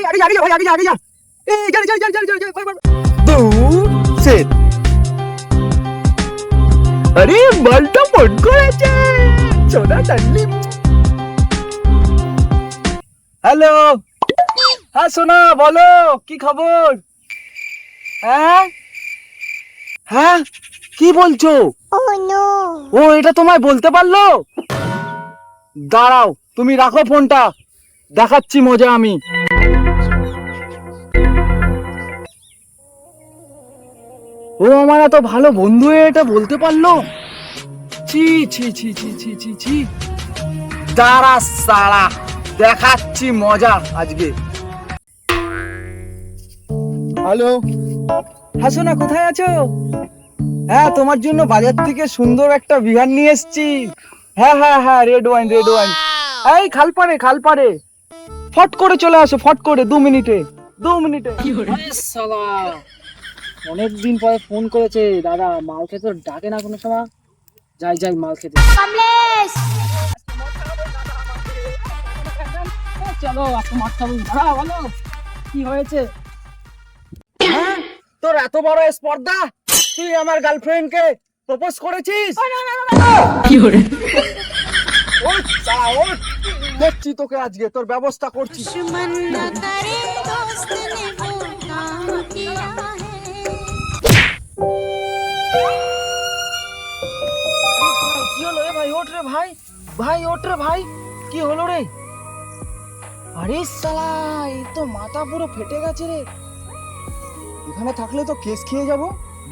এই আগে আগে ভাই আগে আগে যা। এই জানি জানি জানি জানি জানি মার, মার। দূর সেট। আরে বলটা মন করেছে। সোনা টানলি হ্যালো। হ্যাঁ সোনা বলো কি খবর? হ্যাঁ? হ্যাঁ? কি বলছো? ও এটা তোমায় বলতে পারল? দাঁড়াও তুমি রাখো ফোনটা। দেখাচ্ছি মজা আমি। ও আমার এত ভালো বন্ধু এটা বলতে পারল? ছি ছি ছি ছি ছি ছি ছি। দাঁড়া সালা, দেখাচ্ছি মজা আজকে। হ্যালো? হ্যাঁ সোনা কোথায় আছো? হ্যাঁ তোমার জন্য বাজার থেকে সুন্দর একটা বিহার নিয়ে এসেছি। হ্যাঁ হ্যাঁ হ্যাঁ রেড ওয়াইন রেড ওয়াইন এই, খালপাড়ে খালপাড়ে। ফট করে চলে আসো ফট করে দু মিনিটে দু মিনিটে। অনেক দিন পরে ফোন করেছে দাদা মাল খেতে ডাকে না কোনো সময়। যাই যাই মাল খেতে। চলো আপনি মার খাব। বলো কি হয়েছে? হ্যাঁ? তোর এত বড় স্পর্ধা? তুই আমার গার্লফ্রেন্ডকে প্রপোজ করেছিস? ওঠ, দাঁড়া, ওঠ। দেখছি তোকে আজকে তোর ব্যবস্থা করছি। ভাই? ভাই। ওঠ রে ভাই। কি হলো রে? আরে সালা তো মাথা পুরো ফেটে গেছে রে। এখানে থাকলে তো কেস খেয়ে যাব।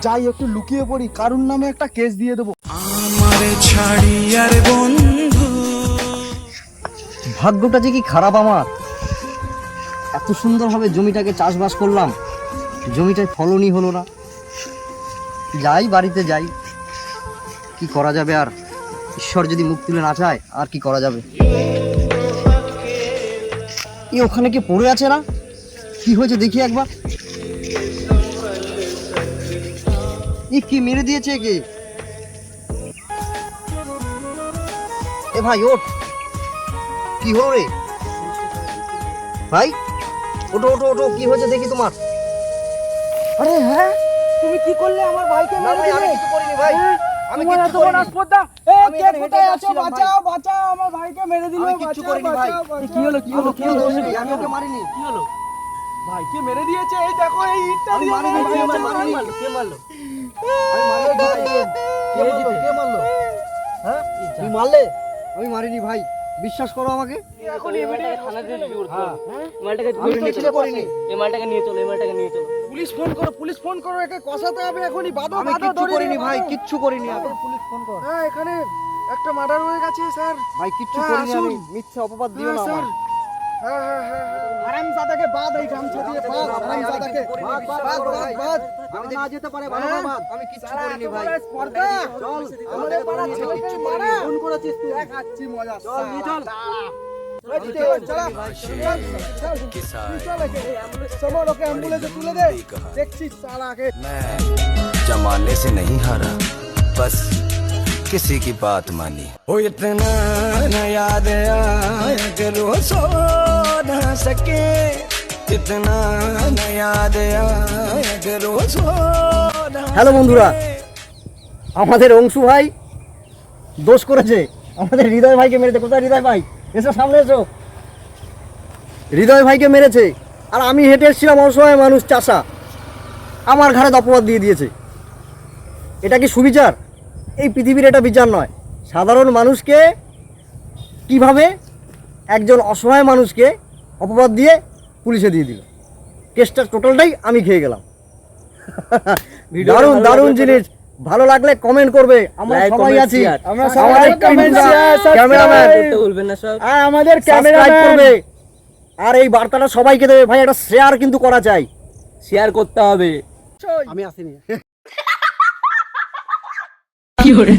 যাই একটু লুকিয়ে পড়ি। কারুর নামে একটা কেস দিয়ে দেবো। আমার ছাড়ি আর বন্ধু ভাগ্যটা যে কি খারাপ আমার? এত সুন্দরভাবে জমিটাকে চাষবাস করলাম জমিটায় ফলনই হলো না। যাই বাড়িতে যাই, কি করা যাবে আর? ঈশ্বর যদি মুখ তুলে না চায়, আর কি করা যাবে? এ ওখানে কি পড়ে আছে না? কি হয়েছে দেখি একবার। এ কি মেরে দিয়েছে কে এ ভাই, ওঠ। কি হলো রে ভাই ওটো ওটো ওটো কি হয়েছে দেখি তোমার। আরে হ্যাঁ তুমি কি করলে আমার ভাইকে না মেরে ভাই আমি কিছু করিনি ভাই হ্যাঁ? আমি তোমার বড় করিনি। আসপর্দা এ কে কোথায় আছো? বাঁচাও বাঁচাও আমার ভাইকে মেরে দিল আমি কিচ্ছু বাঁচাও, করিনি, ভাই। কি হলো কি হলো কি হলো? আমি ওকে মারিনি। কি হলো? ভাইকে মেরে দিয়েছে এই দেখো এই ইটটা দিয়ে মারিনি ভাই, আমি। কে মারলো? আমি মারলো কে মারলো? কে মারলো? হ্যাঁ? তুমি মারলে? আমি মারিনি ভাই। বিশ্বাস করো আমাকে? এখন হ্যাঁ। এই মালটাকে নিয়ে চলো। এই মালটাকে নিয়ে চলো পুলিশ ফোন করো পুলিশ ফোন করো একে কষাতে হবে এখনই বাধা আমি বাঁধো কিচ্ছু করিনি ভাই কিচ্ছু করিনি আমি। পুলিশ ফোন করো। হ্যাঁ এখানে একটা মার্ডার হয়ে গেছে স্যার। ভাই কিচ্ছু হ্যাঁ, করিনি আমি। মিথ্যা অপবাদ দিও হ্যাঁ না স্যার। আমার হ্যাঁ হ্যাঁ হ্যাঁ আরামজাদাকে বাদ এই গামছা দিয়ে বাদ আরামজাদাকে বাদ বাদ বাদ বাদ আমি না যেতে পারে ভালো হ্যাঁ? বাদ আমি কিচ্ছু সারা করিনি এত ভাই বড় স্পর্ধা। চল আমাদের পাড়ার ছেলেকে কিচ্ছু মারা। করিনি। ফোন করেছিস তুই দেখাচ্ছি মজা চল, নিয়ে চল। অ্যাম্বুলেন্সে তুলে দে দেখছি সালাকে मैं जमाने से नहीं हारा बस किसी की बात मानी ओ इतना न याद आया करो सो न सके इतना न याद आया करो सो न হ্যালো বন্ধুরা আমাদের অংশু ভাই দোষ করেছে আমাদের হৃদয় ভাইকে মেরেছে কোথায় হৃদয় ভাই এসো সামনে এসো হৃদয় ভাইকে মেরেছে আর আমি হেঁটে এসেছিলাম অসহায় মানুষ চাষা আমার ঘাড়ে অপবাদ দিয়ে দিয়েছে এটা কি সুবিচার এই পৃথিবীর এটা বিচার নয়। সাধারণ মানুষকে কীভাবে একজন অসহায় মানুষকে অপবাদ দিয়ে পুলিশে দিয়ে দিল? কেসটা টোটালটাই আমি খেয়ে গেলাম। দারুণ দারুণ জিনিস। ভালো লাগলে কমেন্ট করবে। আমরা সবাই আছি। আমরা সবাই ক্যামেরাম্যান ভুলবেন না সব। আর আমাদের ক্যামেরাম্যান করবে। আর এই বার্তাটা সবাইকে দেবে। ভাই একটা শেয়ার কিন্তু করা চাই। শেয়ার করতে হবে। আমি আসিনি। 有人